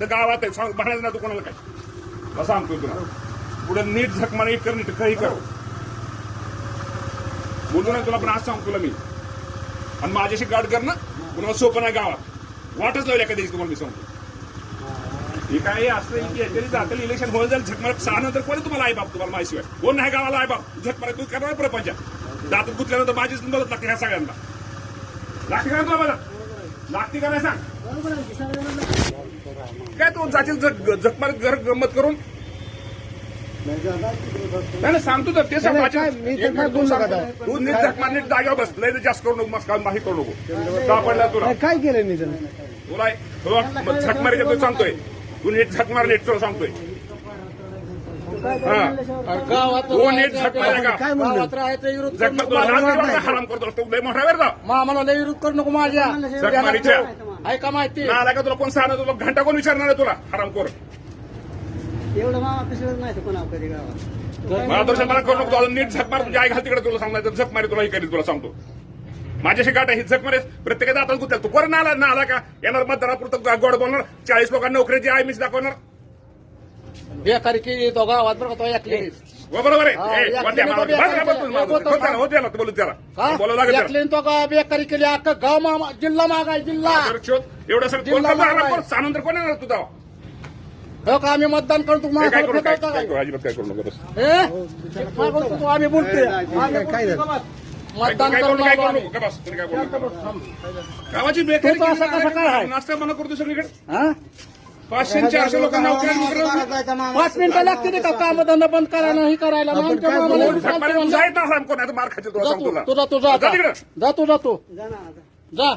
इथं गावात आहे. सांग म्हणायचं ना तू कोणाला काय? मग सांगतोय तुला. पुढे नीट झक कर नीट काही कर. बोलू नाही तुला पण आज सांगतो तुला मी. आणि माझ्याशी गाठ कर ना. पुन्हा सोपं नाही गावात. वाटच लावली एका दिवशी तुम्हाला मी सांगतो. हे काय असं की याच्याने जातील इलेक्शन होईल जाईल झकमार सहा नंतर कोणी तुम्हाला आई बाप तुम्हाला माहिती कोण नाही गावाला आई बाप? झकमार तू करणार प्रपंच. दातात गुतल्यानंतर माझीच मदत लागते ह्या सगळ्यांना. लागते का तुला लागते का नाही सांग? काय तू जातील मारत घर गंमत करून? नाही नाही, सांगतो तर ते सांग तू नीट झक मार नीट जाग्यावर बस. लय जास्त करू नको मस्त माही करू नको. सापडला तुला? काय केलं मी तुला तुला झक मारायचं तू सांगतोय. तू नीट झक मार नीट तुला सांगतोय काय हा. म्हणल्याशिवाय गावात तू नीट झक मारायचं का? काय म्हणलं? गावात राहायचं विरोध झक तुला नाही? हराम करतो तू. लय मोठा वेळ जा मामाला लय विरोध करू नको माझ्या. झक मारीच्या ऐका माहिती? ना आला का तुला कोण सांगणार? तुला घंटा कोण विचारणार आहे तुला? हराम कर एवढं मामा पिसळत नाही तर कोणा कधी गावात? मला करू नको अजून नीट झक मार. तुझ्या आई घाल तिकडे तुला सांगणार झक मारी तुला हे करील तुला सांगतो. माझ्याशी गाठ आहे. ही झक मारे प्रत्येकाचा आता गुत्या तू कोण आला ना आला का? येणार मतदारापुरतं गोड बोलणार. चाळीस लोकांना नोकरीची आई मीच दाखवणार. बेकारी केली तो गावात बरं का तो ऐकली हो, बरोबर आहे ए, बस, बस, बस, बस. हो त्याला, हो त्याला, बोलू त्याला बोलावं लागेल त्याला. ऐकली तो का बेकारी केली अख्खा गाव मामा जिल्हा मागाय जिल्हा जर शोध, एवढं सगळं कोण जिल्हा करणार? मागं आहे. कोण? सानंतर कोण येणार तुझा हो का आम्ही मतदान करू काय तुम्हाला करू काय? करू अजिबात काय करू नको. हे? आम्ही बोलतोय? काय मतदान काय करू करू काय नको करू आम्ही. नको का बस, तुम्ही काय करू नका. गावाची बेकारी तू तर असं कसं काय आहे? नाश्ता मना करतो सगळीकडे हा? पाचशे चारशे लोकांना पाच मिनिटं लागते का? काम धंदा बंद करायला ही करायला. मग आमच्या मामाला? एवढी झक चालते मारे, तू. जायत ना हराम कोण आहे, मार खाते तुला जा तू जा. जा तू जा तू. जा ना आता. जा.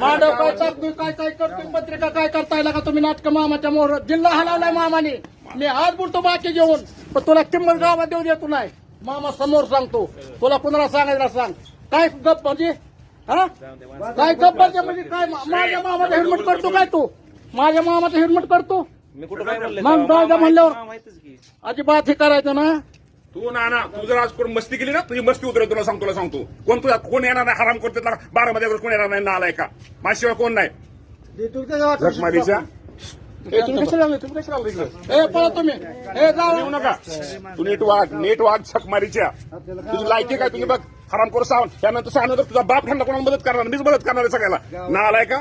मांडव काय टाकतोय काय काय करतोय पत्रिका काय करताय का तुम्ही? नाटक मामाच्या मोहर जिल्हा हलावलाय मामाने. मी आज बोलतो बाकी जेवण पण तुला किंमत गावात देऊ देतो नाही. मामा समोर सांगतो. तुला कुणाला सांगायला सांग. काय गप म्हणजे? हा? काय गप म्हणजे? म्हणजे काय मा- माझ्या मामाचा हिरमट करतो काय तू? माझ्या मामाचा हिरमट करतो मग दादा म्हणल्यावर अजिबात हे करायचं ना. तू ना ना तू जर आज कोण मस्ती केली ना तुझी मस्ती उतरेल तुला सांगतो तुला सांगतो. कोण तुझा कोण येणार नाही हराम करते बारा मध्ये कोण येणार नाही नालाय का? माझ्याशिवाय कोण नाही. झक मारीच्या ए, तुम्ही कशाला आले? तुम्ही कशाला आले इकडे? ए पळा तुम्ही. ए जाऊ येऊ नका. तू नीट वाग नीट वाग झक मारीच्या तुझी लायकी काय तुम्ही बघ. हराम करू सांग त्यानंतर सांगणार तुझा बाप ह्यांना कोणाला मदत करणार? मीच मदत करणार आहे सगळ्याला. ना आलाय का?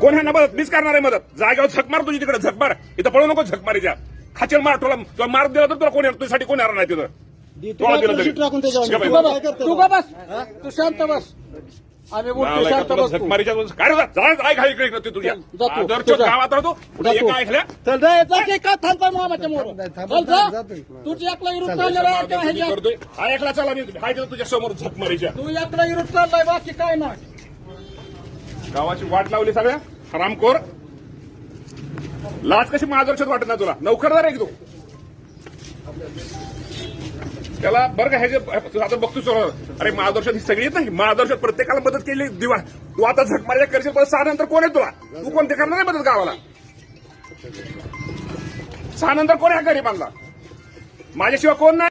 कोण ह्यांना मदत? मीच करणार आहे मदत. जागेवर झक मार तुझी तिकडे झक मार. इथं पळू नको झक मारीच्या. खाचेल मार तुला तुला मार दिला तर तुला कोण येणार? तुझ्यासाठी कोण येणार नाही तिथं? तू शांत बस. आम्ही बोलतो शांत काय चल जा जा. की का थांबताय मामाच्या मोर चल जा जातोय. तुझी एकला विरुद्ध चाललेला आहे ह्याच्यात. हा? एकला चला मी. हाय तिथं तुझ्या समोर झक मारीच्या तू एकला विरुद्ध चाललाय बाकी काय नाही. गावाची वाट लावली सगळ्या? हरामखोर लाच कशी मार्गदर्शक वाटत नाही तुला? नौकरदार आहे की तू त्याला बरं का हे जे आता बघतो सर अरे महादर्शन ही सगळी येत नाही. महादर्शन प्रत्येकाला मदत केली. दिवा. तू आता झट मारल्या करशील पण सहा नंतर कोण आहे तुला? तू कोणते करणार नाही मदत गावाला? सहा नंतर कोण आहे गरीबांना? माझ्याशिवाय कोण नाही.